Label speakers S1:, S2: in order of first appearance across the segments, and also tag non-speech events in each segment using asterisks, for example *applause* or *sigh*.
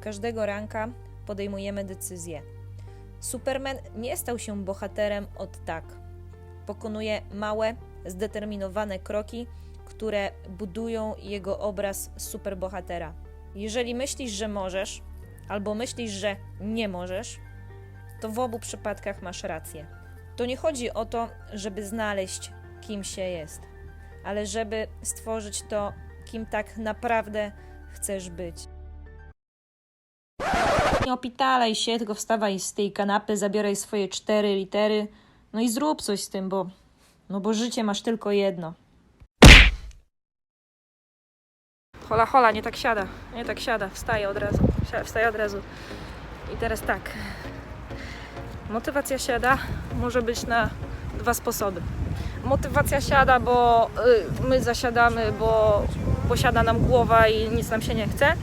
S1: Każdego ranka podejmujemy decyzję. Superman nie stał się bohaterem od tak. Pokonuje małe, zdeterminowane kroki, które budują jego obraz superbohatera. Jeżeli myślisz, że możesz, albo myślisz, że nie możesz, to w obu przypadkach masz rację. To nie chodzi o to, żeby znaleźć, kim się jest, ale żeby stworzyć to, kim tak naprawdę chcesz być. Nie opitalaj się, tylko wstawaj z tej kanapy, zabieraj swoje cztery litery, no i zrób coś z tym, bo, no bo życie masz tylko jedno. Hola, hola, nie tak siada, nie tak siada, wstaje od razu, wsta- wstaje od razu. I teraz tak. Motywacja siada może być na dwa sposoby. Motywacja siada, bo y, my zasiadamy, bo posiada nam głowa i nic nam się nie chce.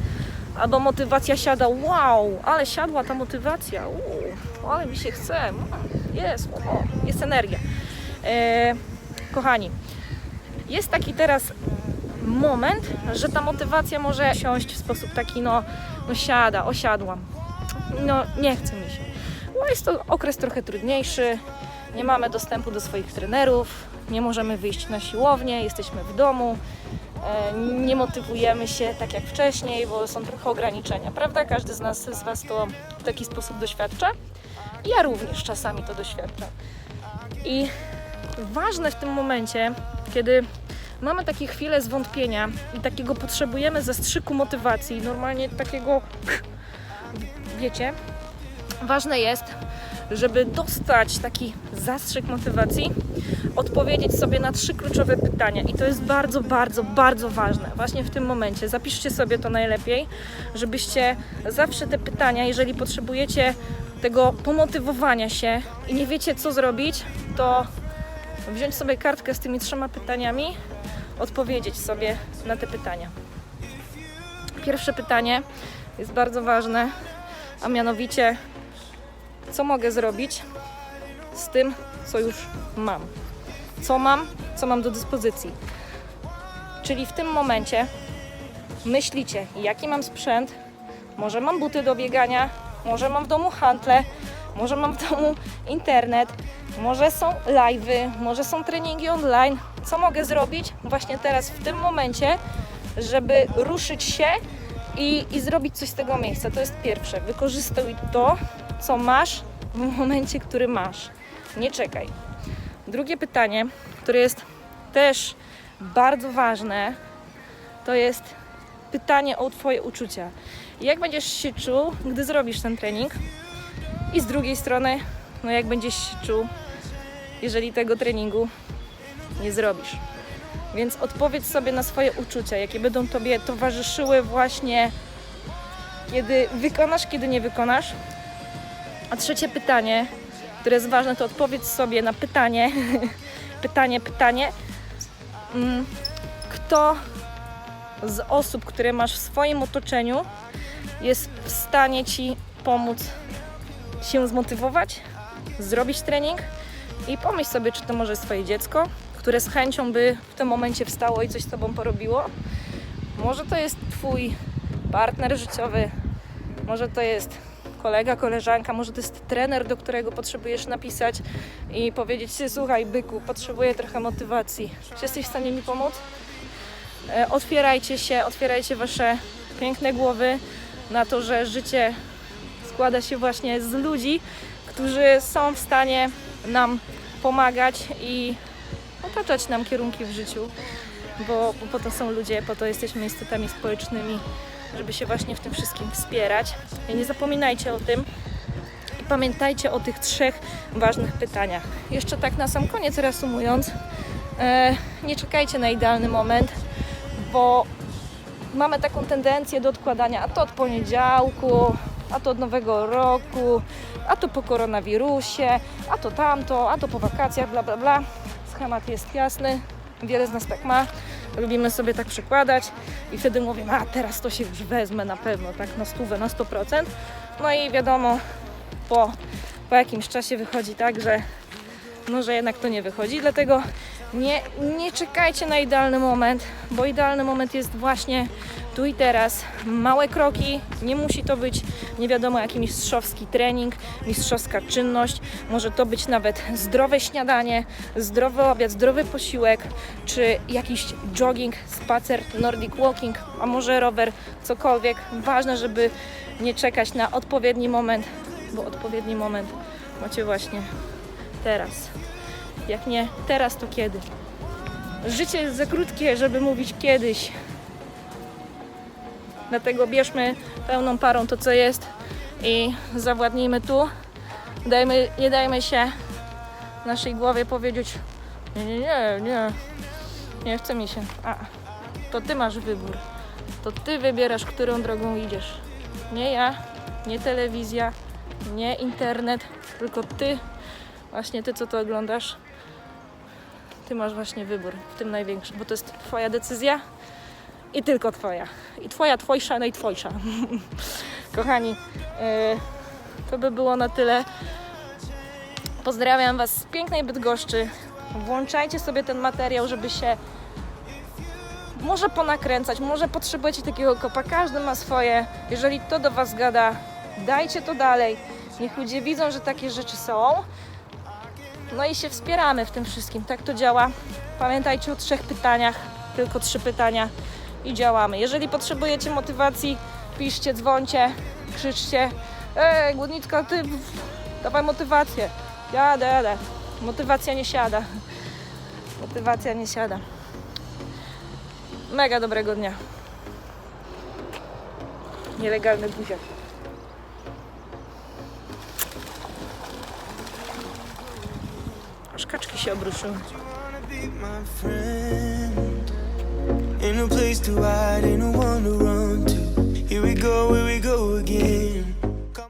S1: Albo motywacja siada, wow, ale siadła ta motywacja, uu, ale mi się chce, mm, jest, jest energia. E, kochani, jest taki teraz moment, że ta motywacja może siąść w sposób taki, no, no siada, osiadłam, no nie chce mi się. No jest to okres trochę trudniejszy, nie mamy dostępu do swoich trenerów, nie możemy wyjść na siłownię, jesteśmy w domu, nie motywujemy się tak jak wcześniej, bo są trochę ograniczenia, prawda? Każdy z nas, z Was to w taki sposób doświadcza. Ja również czasami to doświadczam. I ważne w tym momencie, kiedy mamy takie chwile zwątpienia i takiego potrzebujemy zastrzyku motywacji, normalnie takiego, wiecie, ważne jest, żeby dostać taki zastrzyk motywacji, odpowiedzieć sobie na trzy kluczowe pytania. I to jest bardzo, bardzo, bardzo ważne. Właśnie w tym momencie. Zapiszcie sobie to najlepiej, żebyście zawsze te pytania, jeżeli potrzebujecie tego pomotywowania się i nie wiecie, co zrobić, to wziąć sobie kartkę z tymi trzema pytaniami, odpowiedzieć sobie na te pytania. Pierwsze pytanie jest bardzo ważne, a mianowicie, co mogę zrobić z tym, co już mam? Co mam, co mam do dyspozycji? Czyli w tym momencie myślicie, jaki mam sprzęt, może mam buty do biegania, może mam w domu hantle, może mam w domu internet, może są live'y, może są treningi online. Co mogę zrobić właśnie teraz, w tym momencie, żeby ruszyć się i, i zrobić coś z tego miejsca? To jest pierwsze. Wykorzystuj to, co masz w momencie, który masz. Nie czekaj. Drugie pytanie, które jest też bardzo ważne, to jest pytanie o Twoje uczucia. Jak będziesz się czuł, gdy zrobisz ten trening? I z drugiej strony, no jak będziesz się czuł, jeżeli tego treningu nie zrobisz. Więc odpowiedz sobie na swoje uczucia, jakie będą Tobie towarzyszyły właśnie, kiedy wykonasz, kiedy nie wykonasz. A trzecie pytanie, które jest ważne, to odpowiedz sobie na pytanie, *laughs* pytanie, pytanie, mm, kto z osób, które masz w swoim otoczeniu, jest w stanie Ci pomóc się zmotywować, zrobić trening? I pomyśl sobie, czy to może swoje dziecko, które z chęcią by w tym momencie wstało i coś z Tobą porobiło. Może to jest Twój partner życiowy, może to jest kolega, koleżanka, może to jest trener, do którego potrzebujesz napisać i powiedzieć słuchaj byku, potrzebuję trochę motywacji. Czy jesteś w stanie mi pomóc? E, Otwierajcie się, otwierajcie Wasze piękne głowy na to, że życie składa się właśnie z ludzi, którzy są w stanie nam pomagać i otaczać nam kierunki w życiu, bo po to są ludzie, po to jesteśmy istotami społecznymi, żeby się właśnie w tym wszystkim wspierać. I nie zapominajcie o tym i pamiętajcie o tych trzech ważnych pytaniach. Jeszcze tak na sam koniec reasumując, e, nie czekajcie na idealny moment, bo mamy taką tendencję do odkładania, a to od poniedziałku, a to od nowego roku, a to po koronawirusie, a to tamto, a to po wakacjach, bla bla bla. Schemat jest jasny, wiele z nas tak ma. Lubimy sobie tak przekładać i wtedy mówimy, a teraz to się już wezmę na pewno, tak na stówę, na 100%. No i wiadomo, po, po jakimś czasie wychodzi tak, że no, że jednak to nie wychodzi, dlatego nie, nie czekajcie na idealny moment, bo idealny moment jest właśnie tu i teraz, małe kroki, nie musi to być nie wiadomo jaki mistrzowski trening, mistrzowska czynność, może to być nawet zdrowe śniadanie, zdrowy obiad, zdrowy posiłek, czy jakiś jogging, spacer, nordic walking, a może rower, cokolwiek. Ważne, żeby nie czekać na odpowiedni moment, bo odpowiedni moment macie właśnie teraz. Jak nie teraz, to kiedy? Życie jest za krótkie, żeby mówić kiedyś. Dlatego bierzmy pełną parą to, co jest i zawładnijmy tu. Dajmy, nie dajmy się naszej głowie powiedzieć nie, nie, nie, nie, chce mi się. A, to ty masz wybór. To ty wybierasz, którą drogą idziesz. Nie ja, nie telewizja, nie internet, tylko ty, właśnie ty, co to oglądasz. Ty masz właśnie wybór w tym największym, bo to jest twoja decyzja i tylko twoja. I twoja, twojsza, no i twojsza. *laughs* Kochani, yy, to by było na tyle. Pozdrawiam Was z pięknej Bydgoszczy. Włączajcie sobie ten materiał, żeby się może ponakręcać, może potrzebujecie takiego kopa. Każdy ma swoje. Jeżeli to do Was gada, dajcie to dalej. Niech ludzie widzą, że takie rzeczy są. No i się wspieramy w tym wszystkim. Tak to działa. Pamiętajcie o trzech pytaniach, tylko trzy pytania i działamy. Jeżeli potrzebujecie motywacji, piszcie, dzwońcie, krzyczcie. Ej, głodniczka, ty dawaj motywację. Jadę, jadę. Motywacja nie siada. Motywacja nie siada. Mega dobrego dnia. Nielegalny buziak. Aż kaczki się obruszyły.
S2: Ain't no place to hide, ain't no one to run to. Here we go, here we go.